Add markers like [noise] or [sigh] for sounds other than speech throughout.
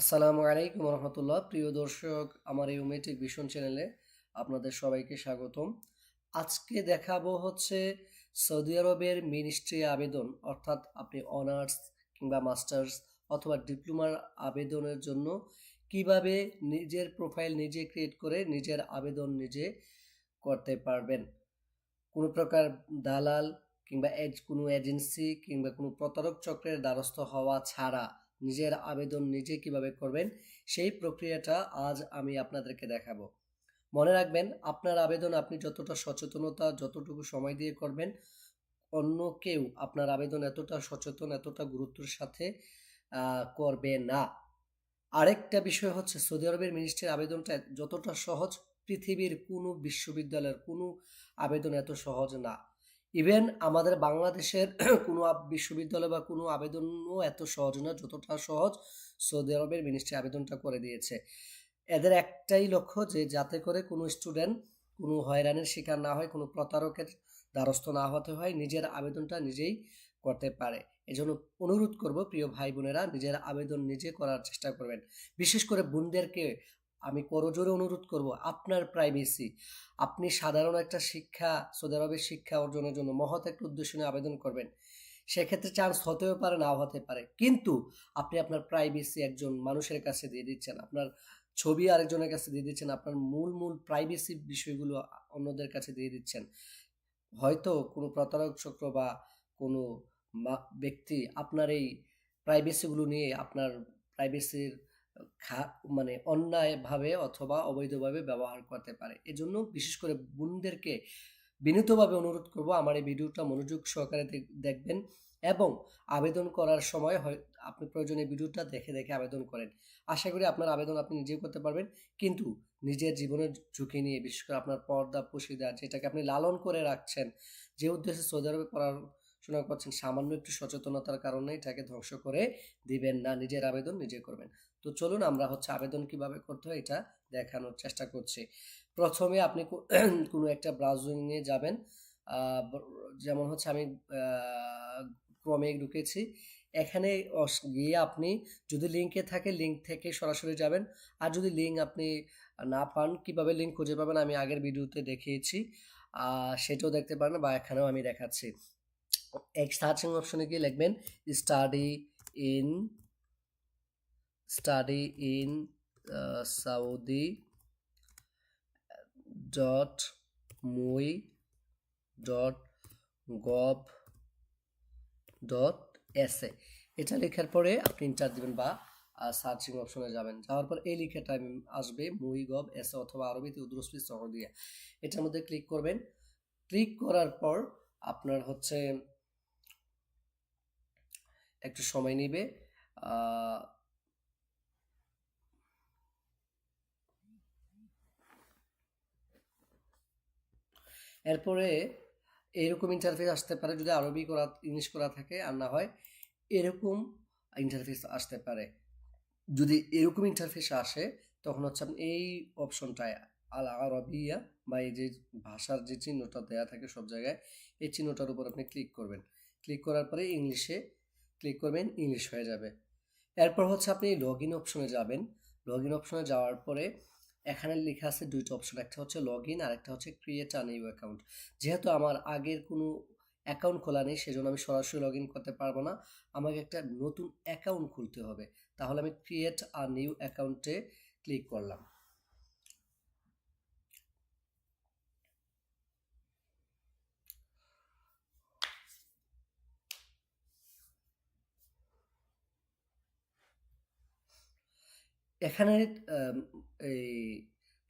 আসসালামু আলাইকুম রহমতুল্লাহ। প্রিয় দর্শক, আমার এই উমেটিক ভীষণ চ্যানেলে আপনাদের সবাইকে স্বাগতম। আজকে দেখাবো হচ্ছে সৌদি আরবের মিনিস্ট্রি আবেদন, অর্থাৎ আপনি অনার্স কিংবা মাস্টার্স অথবা ডিপ্লোমার আবেদনের জন্য কীভাবে নিজের প্রোফাইল নিজে ক্রিয়েট করে নিজের আবেদন নিজে করতে পারবেন। কোনো প্রকার দালাল কিংবা কোনো এজেন্সি কিংবা কোনো প্রতারক চক্রের দ্বারস্থ হওয়া ছাড়া নিজের আবেদন নিজে কীভাবে করবেন, সেই প্রক্রিয়াটা আজ আমি আপনাদেরকে দেখাবো। মনে রাখবেন, আপনার আবেদন আপনি যতটা সচেতনতা, যতটুকু সময় দিয়ে করবেন, অন্য কেউ আপনার আবেদন এতটা সচেতন, এতটা গুরুত্বের সাথে করবে না। আরেকটা বিষয় হচ্ছে, সৌদি আরবের মিনিস্ট্রির আবেদনটা যতটা সহজ, পৃথিবীর কোনো বিশ্ববিদ্যালয়ের কোনো আবেদন এত সহজ না। ইভেন আমাদের বাংলাদেশের [clears throat] কোনো বিশ্ববিদ্যালয় বা কোনো আবেদনও এত সহজ না, যতটা সহজ সৌদি আরবের মিনিস্ট্রি আবেদনটা করে দিয়েছে। এদের একটাই লক্ষ্য যে যাতে করে কোনো স্টুডেন্ট কোনো হয়রানির শিকার না হয়, কোনো প্রতারকের দ্বারস্থ না হতে হয়, নিজের আবেদনটা নিজেই করতে পারে। এজন্য অনুরোধ করব, প্রিয় ভাই বোনেরা, নিজের আবেদন নিজে করার চেষ্টা করবেন। বিশেষ করে বোনদেরকে আমি করজোরে অনুরোধ করব, আপনার প্রাইভেসি আপনি সাধারণ একটা শিক্ষা সৌদি আরবের শিক্ষা অর্জনের জন্য মহৎ একটা উদ্দেশ্য নিয়ে আবেদন করবেন। সেক্ষেত্রে চান্স হতেও পারে, নাও হতে পারে। কিন্তু আপনি আপনার প্রাইভেসি একজন মানুষের কাছে দিয়ে দিচ্ছেন, আপনার ছবি আরেকজনের কাছে দিয়ে দিচ্ছেন, আপনার মূল মূল প্রাইভেসি বিষয়গুলো অন্যদের কাছে দিয়ে দিচ্ছেন। হয়তো কোনো প্রতারক চক্র বা কোনো ব্যক্তি আপনার এই প্রাইভেসিগুলো নিয়ে আপনার প্রাইভেসির খা মানে অন্যায়ভাবে অথবা অবৈধভাবে ব্যবহার করতে পারে। এজন্য বিশেষ করে বোনদেরকে বিনীতভাবে অনুরোধ করব আমার এই ভিডিওটা মনোযোগ সহকারে দেখবেন এবং আবেদন করার সময় হয়, আপনি প্রয়োজনে ভিডিওটা দেখে দেখে আবেদন করেন। আশা করি আপনার আবেদন আপনি নিজেও করতে পারবেন, কিন্তু নিজের জীবনের ঝুঁকি নিয়ে, বিশেষ করে আপনার পর্দা পুশিদা যেটাকে আপনি লালন করে রাখছেন, যে উদ্দেশ্যে সৌদি আরবে পড়াশোনা করছেন, সামান্য একটু সচেতনতার কারণে এটাকে ধ্বংস করে দিবেন না, নিজের আবেদন নিজে করবেন। তো চলুন আমরা হচ্ছে আবেদন কীভাবে করতে হয় এটা দেখানোর চেষ্টা করছি। প্রথমে আপনি [clears throat] কোনো একটা ব্রাউজিংয়ে যাবেন। যেমন হচ্ছে আমি ক্রমে ঢুকেছি। এখানে গিয়ে আপনি যদি লিঙ্কে থাকে লিঙ্ক থেকে সরাসরি যাবেন। আর যদি লিঙ্ক আপনি না পান, কীভাবে লিঙ্ক খুঁজে পাবেন আমি আগের ভিডিওতে দেখিয়েছি। সেটাও দেখতে পারেন বা এখানেও আমি দেখাচ্ছি। এক সার্চিং অপশনে গিয়ে লিখবেন study in study in Saudi dot মুই ডট গভ ডট এসে এটা লেখার পরে আপনি ইন্টার দিবেন বা সার্চিং অপশনে যাবেন। যাওয়ার পর এই লেখাটা আসবে মুই গভ এসে অথবা আরবিতে উদ্রস্পি সহদিয়া এটার মধ্যে ক্লিক করবেন। ক্লিক করার পর আপনার হচ্ছে, একটু সময় নেবে। এরপরে এরকম ইন্টারফেস আসতে পারে যদি আরবি করা ইংলিশ করা থাকে আর না হয় এরকম ইন্টারফেস আসতে পারে। যদি এরকম ইন্টারফেস আসে, তখন হচ্ছে আপনি এই অপশনটায় আল আরবিয়া বা এই যে ভাষার যে চিহ্নটা দেয়া থাকে সব জায়গায়, এই চিহ্নটার উপর আপনি ক্লিক করবেন। ক্লিক করার পরে ইংলিশে ক্লিক করবেন ইংলিশ হয়ে যাবে। এরপর হচ্ছে আপনি লগ ইন অপশনে যাবেন। লগ ইন অপশনে যাওয়ার পরে এখানে লেখা আছে দুইটা অপশন একটা হচ্ছে লগ ইন আর একটা হচ্ছে ক্রিয়েট আ নিউ অ্যাকাউন্ট যেহেতু আমার আগের কোনো অ্যাকাউন্ট খোলা নেই, সেজন্য আমি সরাসরি লগ ইন করতে পারব না। আমাকে একটা নতুন অ্যাকাউন্ট খুলতে হবে। তাহলে আমি ক্রিয়েট আ নিউ অ্যাকাউন্টে ক্লিক করলাম। এখানে এই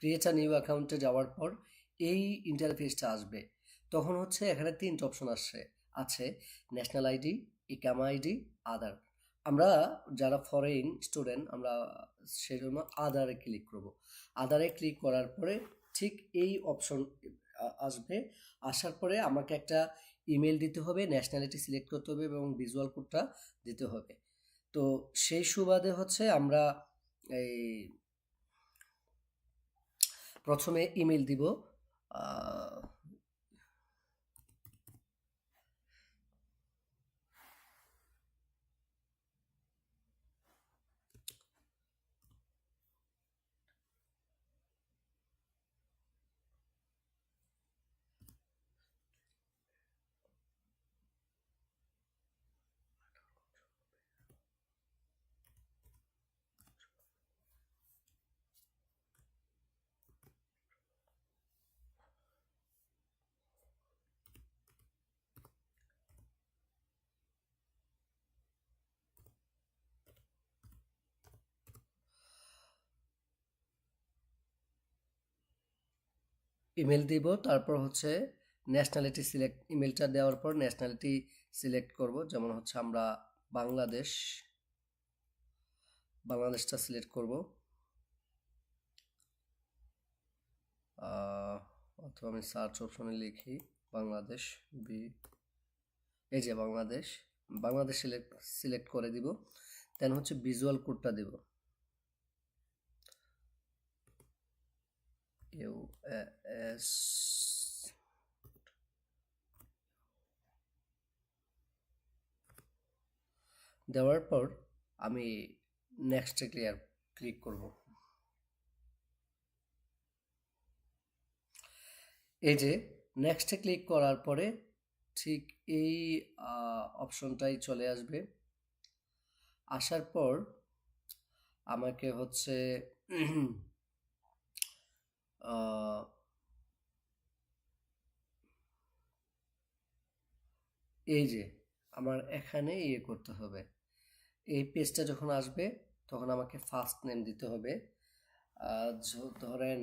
ক্রিয়েট আ নিউ অ্যাকাউন্টে যাওয়ার পর এই ইন্টারফেসটা আসবে। তখন হচ্ছে এখানে তিনটা অপশন আসছে আছে ন্যাশনাল আইডি ইকামা আইডি আদার আমরা যারা ফরেন স্টুডেন্ট আমরা সেই জন্য আদারে ক্লিক করব। আদারে ক্লিক করার পরে ঠিক এই অপশন আসবে। আসার পরে আমাকে একটা ইমেল দিতে হবে ন্যাশনালিটি সিলেক্ট করতে হবে এবং ভিজুয়াল কোডটা দিতে হবে। তো সেই সুবাদে হচ্ছে আমরা এই প্রথমে ইমেল দিব ইমেল দিব, তারপর হচ্ছে ন্যাশনালিটি সিলেক্ট ইমেলটা দেওয়ার পর ন্যাশনালিটি সিলেক্ট করব। যেমন হচ্ছে আমরা বাংলাদেশ, বাংলাদেশটা সিলেক্ট করব। অথবা আমি সার্চ অপশনে লিখি, বাংলাদেশ বি, এই যে বাংলাদেশ বাংলাদেশ সিলেক্ট সিলেক্ট করে দিব। দেন হচ্ছে ভিজুয়াল কোডটা দিব। ইউ এস দেওয়ার পর আমি নেক্সটে ক্লিয়ার ক্লিক করব। এই যে নেক্সটে ক্লিক করার পরে ঠিক এই অপশনটাই চলে আসবে। আসার পর আমাকে হচ্ছে এই যে, আমার এখানে ইয়ে করতে হবে। এই পেজটা যখন আসবে, তখন আমাকে ফার্স্ট নেম দিতে হবে। ধরেন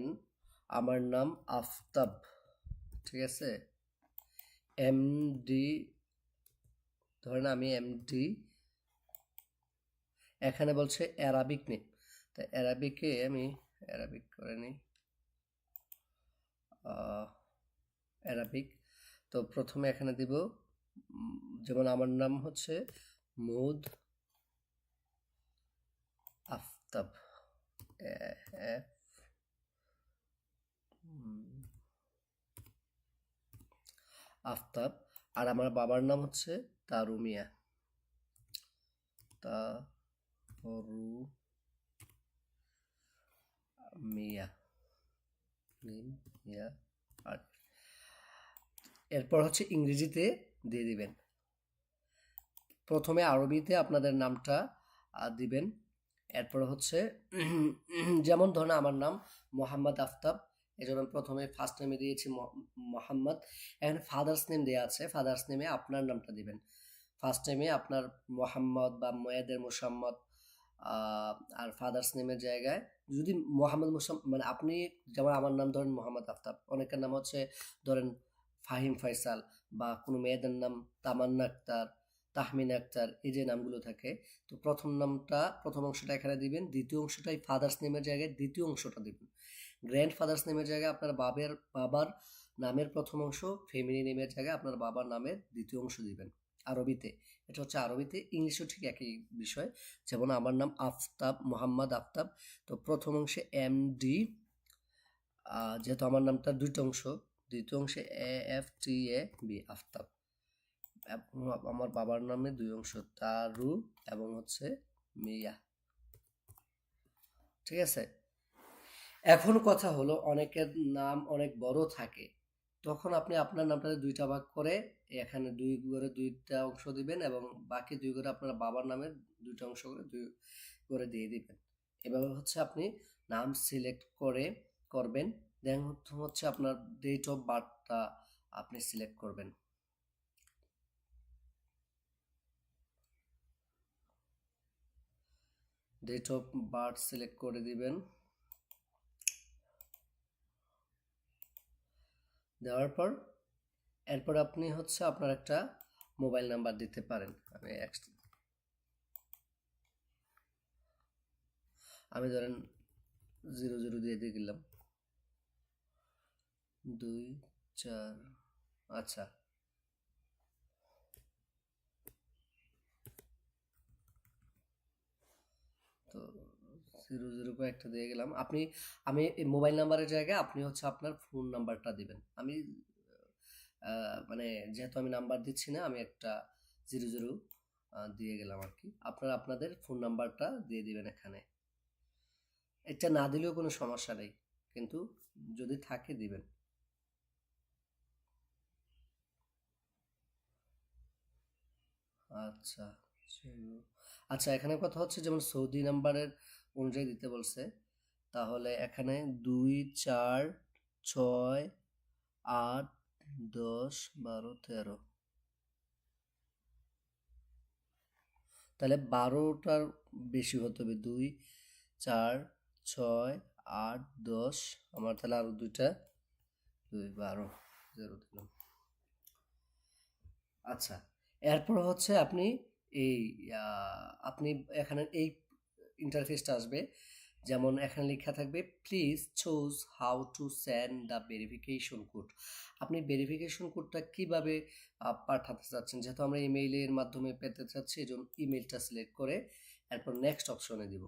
আমার নাম আফতাব, ঠিক আছে? এমডি ধরেন আমি এমডি এখানে বলছে অ্যারাবিক নেম তো অ্যারাবিকে আমি অ্যারাবিক করে নিই। অ্যারাবিক তো প্রথমে এখানে দিব যেমন আমার নাম হচ্ছে মুদ আফতাব। আফতাব। আর আমার বাবার নাম হচ্ছে তারুমিয়া। তারু মিয়া আর এরপর হচ্ছে ইংরেজিতে দিয়ে দিবেন। প্রথমে আরবিতে আপনাদের নামটা দিবেন। এরপর হচ্ছে, যেমন ধরুন আমার নাম মোহাম্মদ আফতাব এই জন্য প্রথমে ফার্স্ট নেমে দিয়েছি মোহাম্মদ। এখানে ফাদার্স নেম দেওয়া আছে ফাদার্স নেমে আপনার নামটা দিবেন। ফার্স্ট নেমে আপনার মোহাম্মদ বা ময়াদের মোসাম্মদ আর ফাদার্স নেমের জায়গায় যদি মোহাম্মদ মুসাম মানে আপনি যেমন আমার নাম ধরেন মোহাম্মদ আফতাব, অনেকের নাম হচ্ছে ধরেন ফাহিম ফয়সাল বা কোনো মেয়েদের নাম তামান্না আক্তার, তাহমিন আক্তার, এই যে নামগুলো থাকে, তো প্রথম নামটা, প্রথম অংশটা এখানে দিবেন, দ্বিতীয় অংশটাই ফাদার্স নেমের জায়গায় দ্বিতীয় অংশটা দিবেন। গ্র্যান্ড ফাদার্স নেমের জায়গায় আপনার বাবের বাবার নামের প্রথম অংশ, ফ্যামিলি নেমের জায়গায় আপনার বাবার নামের দ্বিতীয় অংশ দিবেন। আরবিতে। এটা হচ্ছে আরবিতে, ইংলিশও ঠিক একই বিষয়। যেমন আমার নাম আফতাব, মোহাম্মদ আফতাব। তো প্রথম অংশে এম ডি যেহেতু আমার নামটা দুইটা অংশ, দ্বিতীয় অংশে A, F, T, A, B, Aftab. আমার বাবার নামে দুই অংশ, তারু এবং হচ্ছে মিয়া। ঠিক আছে? এখন কথা হলো, অনেকের নাম অনেক বড় থাকে। তখন আপনি আপনার নামটাতে দুইটা ভাগ করে এখানে দুই করে দুইটা অংশ দিবেন এবং বাকি দুই করে আপনার বাবার নামের দুইটা অংশ করে দুই করে দিয়ে দিবেন। এভাবে হচ্ছে আপনি নাম সিলেক্ট করে করবেন। দেন হচ্ছে আপনার ডেট অফ বার্থটা আপনি সিলেক্ট করবেন। ডেট অফ বার্থ সিলেক্ট করে দিবেন। দেওয়ার পর, এরপর আপনি হচ্ছে আপনার একটা মোবাইল নাম্বার দিতে পারেন। আমি আমি ধরেন জিরো জিরো দিয়ে দিয়ে গেলাম। দুই, চার আচ্ছা তো জিরো জিরো একটা দিয়ে গেলাম। আপনি, আমি মোবাইল নাম্বারের জায়গায় আপনি হচ্ছে আপনার ফোন নাম্বারটা দিবেন। আমি মানে যেহেতু আমি নাম্বার দিচ্ছি না, আমি একটা জিরো জিরো দিয়ে গেলাম আর কি। আপনারা আপনাদের ফোন নাম্বারটা দিয়ে দিবেন এখানে। এটা না দিলেও কোনো সমস্যা নেই, কিন্তু যদি থাকে দিবেন। আচ্ছা আচ্ছা এখানে কথা হচ্ছে যেমন সৌদি নাম্বারের অনুযায়ী দিতে বলছে। তাহলে এখানে দুই, চার, ছয়, আট, দশ, বারো, তেরো। তাহলে বারোটার বেশি হতে হবে। দুই, চার, ছয়, আট, দশ। আমার তাহলে আরও দুইটা। দুই, বারো জিরো দিলাম। আচ্ছা এরপর হচ্ছে আপনি এই আপনি এখানে এই ইন্টারফেসটা আসবে। যেমন এখানে লেখা থাকবে please choose how to send the verification code আপনি ভেরিফিকেশন কোডটা কীভাবে পাঠাতে চাচ্ছেন? যেহেতু আমরা ইমেইলের মাধ্যমে পেতে চাচ্ছি, এই জন্য ইমেলটা সিলেক্ট করে এরপর নেক্সট অপশনে দিব।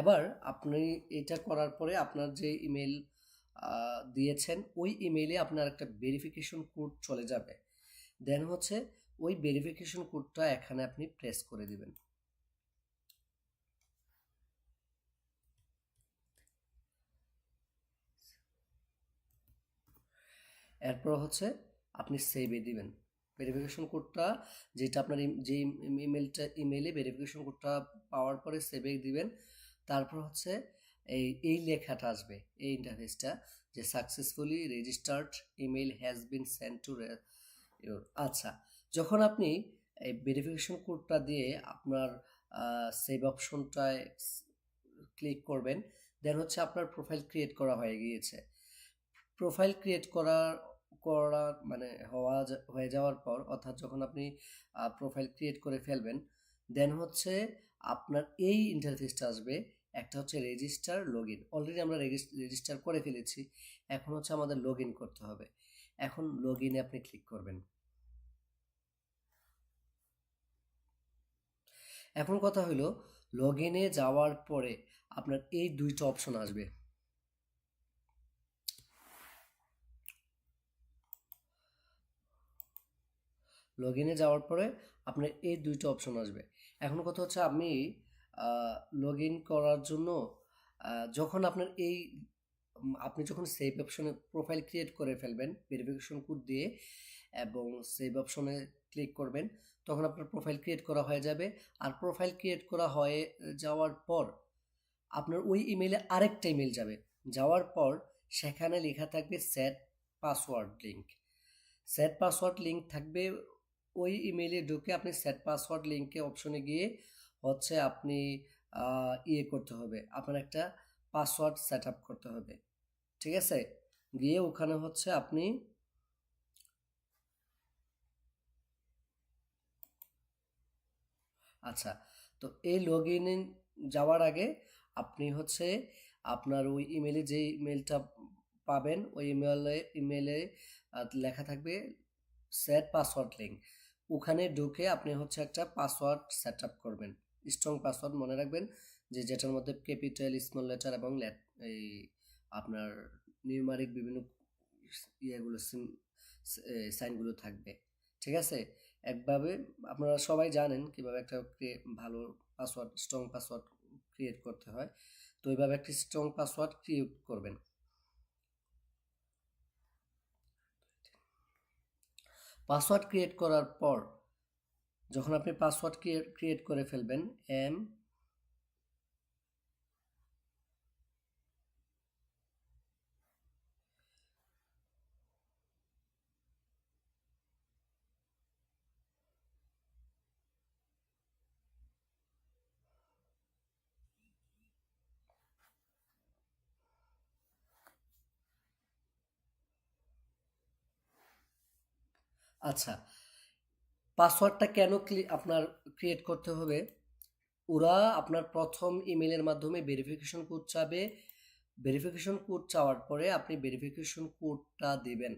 এবার আপনি এটা করার পরে আপনার যে ইমেল দিয়েছেন, ওই ইমেইলে আপনার একটা ভেরিফিকেশন কোড চলে যাবে। দেন হচ্ছে, ওই ভেরিফিকেশন কোডটা এখানে আপনি প্রেস করে দিবেন। এরপর হচ্ছে আপনি সেভে দিবেন। ভেরিফিকেশন কোডটা যেটা আপনার যে ইমেলটা ইমেলে ভেরিফিকেশন কোডটা পাওয়ার পরে সেভে দিবেন। তারপর হচ্ছে এই এই লেখাটা আসবে, এই ইন্টারফেসটা যে successfully registered email has been send to আচ্ছা যখন আপনি এই ভেরিফিকেশন কোডটা দিয়ে আপনার সেভ অপশনটায় ক্লিক করবেন দেন হচ্ছে আপনার প্রোফাইল ক্রিয়েট করা হয়ে গিয়েছে। প্রোফাইল ক্রিয়েট করার করা মানে হওয়া হয়ে যাওয়ার পর অর্থাৎ যখন আপনি প্রোফাইল ক্রিয়েট করে ফেলবেন দেন হচ্ছে আপনার এই ইন্টারফেসটা আসবে, একটা হচ্ছে রেজিস্টার লগ ইন অলরেডি আমরা রেজিস্টার করে ফেলেছি, এখন হচ্ছে আমাদের লগ ইন করতে হবে। এখন লগ ইনে আপনি ক্লিক করবেন। এখন কথা হলো লগ ইনে যাওয়ার পরে আপনার এই দুইটা অপশন আসবে। লগ ইনে যাওয়ার পরে আপনার এই দুইটা অপশন আসবে। এখন কথা হচ্ছে আপনি লগ ইন করার জন্য যখন আপনার এই, আপনি যখন সেভ অপশনে প্রোফাইল ক্রিয়েট করে ফেলবেন ভেরিফিকেশন কোড দিয়ে এবং সেভ অপশনে ক্লিক করবেন, তখন আপনার প্রোফাইল ক্রিয়েট করা হয়ে যাবে। আর প্রোফাইল ক্রিয়েট করা হয়ে যাওয়ার পর, আপনার ওই ইমেলে আরেকটা ইমেল যাবে। যাওয়ার পর সেখানে লেখা থাকবে set password link set password link থাকবে ওই ইমেলে ঢুকে আপনি সেট পাসওয়ার্ড লিঙ্কে অপশনে গিয়ে হচ্ছে আপনি ইয়ে করতে হবে। আপনার একটা পাসওয়ার্ড সেট আপ করতে হবে। ঠিক আছে? গিয়ে ওখানে হচ্ছে আপনি আচ্ছা তো এই লগ ইনে যাওয়ার আগে আপনি হচ্ছে আপনার ওই ইমেলে যে ইমেলটা পাবেন, ওই ইমেলে ইমেলে লেখা থাকবে সেট পাসওয়ার্ড লিঙ্ক ওখানে ঢুকে আপনি হচ্ছে একটা পাসওয়ার্ড সেট আপ করবেন। স্ট্রং পাসওয়ার্ড মনে রাখবেন যে যেটার মধ্যে ক্যাপিটাল স্মল লেটার এবং এই আপনার নিউমারিক বিভিন্ন ইয়েগুলো সাইনগুলো থাকবে। ঠিক আছে? একভাবে আপনারা সবাই জানেন কীভাবে একটা ভালো পাসওয়ার্ড স্ট্রং পাসওয়ার্ড ক্রিয়েট করতে হয়। তো এইভাবে একটি স্ট্রং পাসওয়ার্ড ক্রিয়েট করবেন। পাসওয়ার্ড ক্রিয়েট করার পর যখন আপনি পাসওয়ার্ড ক্রিয়েট করে ফেলবেন এম আচ্ছা পাসওয়ার্ডটা কেন আপনার ক্রিয়েট করতে হবে? ওরা আপনার প্রথম ইমেলের মাধ্যমে ভেরিফিকেশন কোড চাবে। ভেরিফিকেশন কোড চাওয়ার পরে আপনি ভেরিফিকেশন কোডটা দেবেন।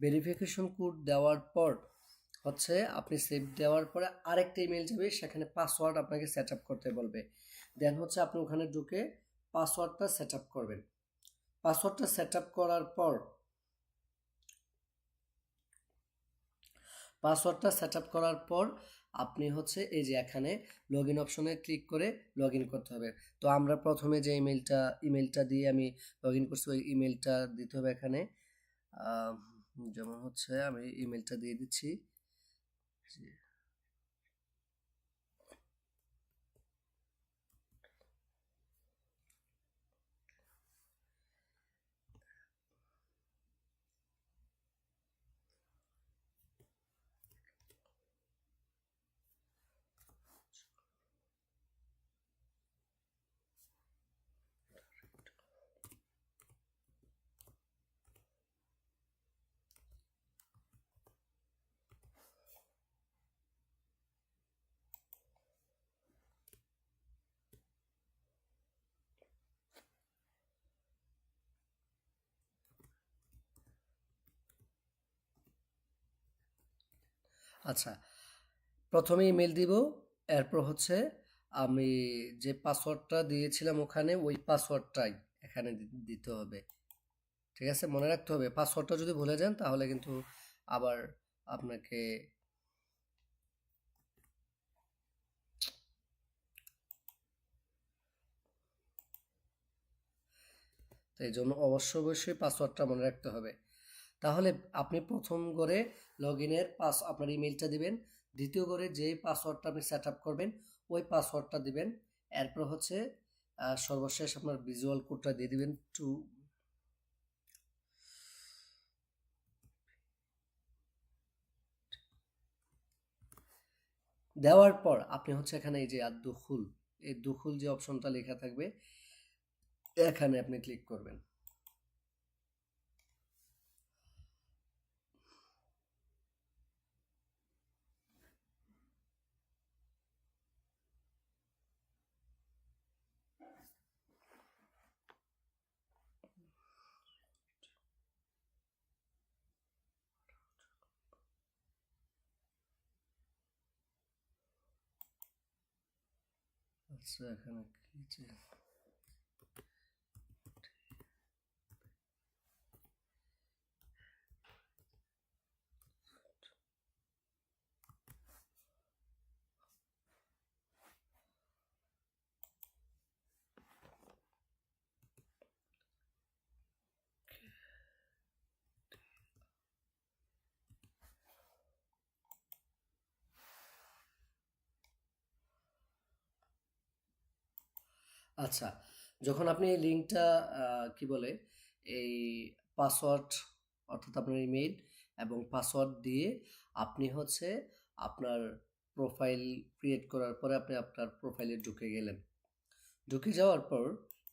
ভেরিফিকেশন কোড দেওয়ার পর হচ্ছে আপনি সেভ দেওয়ার পরে আরেকটা ইমেল যাবে, সেখানে পাসওয়ার্ড আপনাকে সেট আপ করতে বলবে। দেন হচ্ছে আপনি ওখানে ঢুকে পাসওয়ার্ডটা সেট আপ করবেন। পাসওয়ার্ডটা সেট আপ করার পর পাসওয়ার্ডটা সেট আপ করার পর আপনি হচ্ছে এই যে এখানে লগ ইন অপশনে ক্লিক করে লগ ইন করতে হবে। তো আমরা প্রথমে যে ইমেলটা ইমেলটা দিয়ে আমি লগ ইন করছি, ওই ইমেলটা দিতে হবে এখানে। যেমন হচ্ছে আমি ইমেলটা দিয়ে দিচ্ছি। আচ্ছা প্রথমে ইমেল দিব, এরপর হচ্ছে আমি যে পাসওয়ার্ডটা দিয়েছিলাম ওখানে, ওই পাসওয়ার্ডটাই এখানে দিতে হবে। ঠিক আছে? মনে রাখতে হবে পাসওয়ার্ডটা যদি ভুলে যান তাহলে কিন্তু আবার আপনাকে এই জন্য অবশ্য অবশ্যই পাসওয়ার্ডটা মনে রাখতে হবে। তাহলে আপনি প্রথম করে লগ ইনের পাস, আপনার ইমেলটা দিবেন। দ্বিতীয় করে যে পাসওয়ার্ডটা আপনি সেট আপ করবেন, ওই পাসওয়ার্ডটা দিবেন। এরপর হচ্ছে সর্বশেষ আপনার ভিজুয়াল কোডটা দিয়ে দিবেন টু। দেওয়ার পর আপনি হচ্ছে এখানে এই যে আর দুখুল, এই দুখুল যে অপশনটা লেখা থাকবে, এখানে আপনি ক্লিক করবেন। আচ্ছা এখানে কি যে আচ্ছা যখন আপনি এই লিঙ্কটা কি বলে, এই পাসওয়ার্ড অর্থাৎ আপনার ইমেইল এবং পাসওয়ার্ড দিয়ে আপনি হচ্ছে আপনার প্রোফাইল ক্রিয়েট করার পরে আপনি আপনার প্রোফাইলে ঢুকে গেলেন। ঢুকে যাওয়ার পর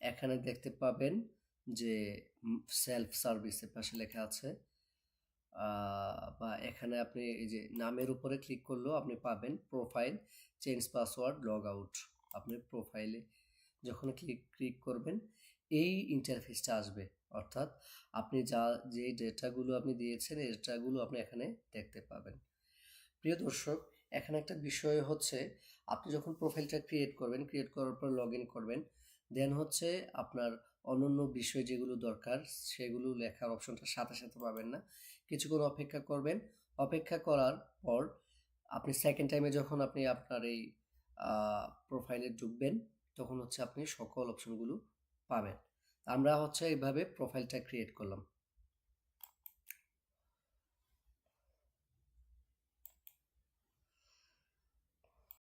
এখানে দেখতে পাবেন যে সেলফ সার্ভিসের পাশে লেখা আছে। বা এখানে আপনি এই যে নামের উপরে ক্লিক করলেও আপনি পাবেন profile change password log out আপনি প্রোফাইলে যখন ক্লিক ক্লিক করবেন, এই ইন্টারফেসটা আসবে। অর্থাৎ আপনি যা, যে ডেটাগুলো আপনি দিয়েছেন, এই ডেটাগুলো আপনি এখানে দেখতে পাবেন। প্রিয় দর্শক, এখানে একটা বিষয় হচ্ছে, আপনি যখন প্রোফাইলটা ক্রিয়েট করবেন ক্রিয়েট করার পর লগ করবেন দেন হচ্ছে আপনার অন্যান্য বিষয় যেগুলো দরকার, সেগুলো লেখার অপশনটা সাথে সাথে পাবেন না। কিছুক্ষণ অপেক্ষা করবেন। অপেক্ষা করার পর আপনি সেকেন্ড টাইমে যখন আপনি আপনার এই প্রোফাইলে ঢুকবেন তখন হচ্ছে আপনি সকল অপশনগুলো পাবেন। আমরা হচ্ছে এইভাবে প্রোফাইলটা ক্রিয়েট করলাম।